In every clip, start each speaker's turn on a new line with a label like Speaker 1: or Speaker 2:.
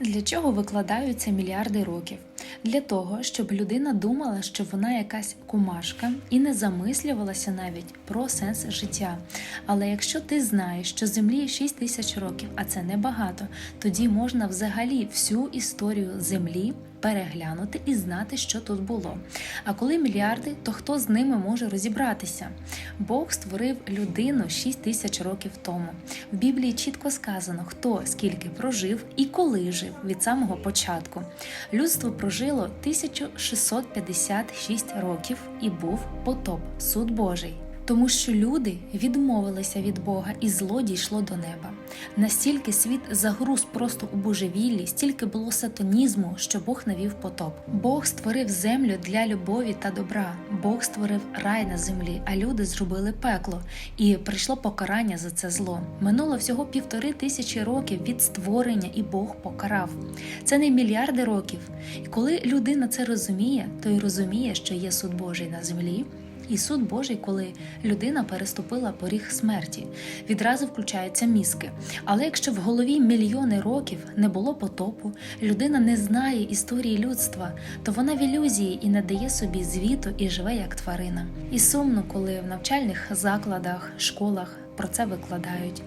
Speaker 1: Для чого викладаються мільярди років? Для того, щоб людина думала, що вона якась кумашка і не замислювалася навіть про сенс життя. Але якщо ти знаєш, що землі 6 тисяч років, а це небагато, тоді можна взагалі всю історію землі переглянути і знати, що тут було. А коли мільярди, то хто з ними може розібратися? Бог створив людину 6 тисяч років тому. В Біблії чітко сказано, хто скільки прожив і коли жив від самого початку. Людство прожило 1656 років і був потоп, суд Божий. Тому що люди відмовилися від Бога, і зло дійшло до неба. Настільки світ загруз просто у божевіллі, стільки було сатанізму, що Бог навів потоп. Бог створив землю для любові та добра. Бог створив рай на землі, а люди зробили пекло, і прийшло покарання за це зло. Минуло всього півтори тисячі років від створення, і Бог покарав. Це не мільярди років. І коли людина це розуміє, то й розуміє, що є суд Божий на землі. І суд Божий, коли людина переступила поріг смерті, відразу включаються мізки. Але якщо в голові мільйони років не було потопу, людина не знає історії людства, то вона в ілюзії і не дає собі звіту і живе як тварина. І сумно, коли в навчальних закладах, школах про це викладають.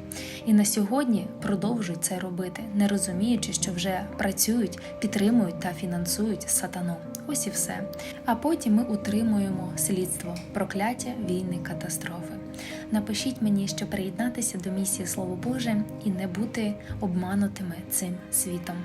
Speaker 1: І на сьогодні продовжують це робити, не розуміючи, що вже працюють, підтримують та фінансують сатану. Ось і все. А потім ми утримуємо слідство, прокляття, війни, катастрофи. Напишіть мені, що приєднатися до місії Слово Боже і не бути обманутими цим світом.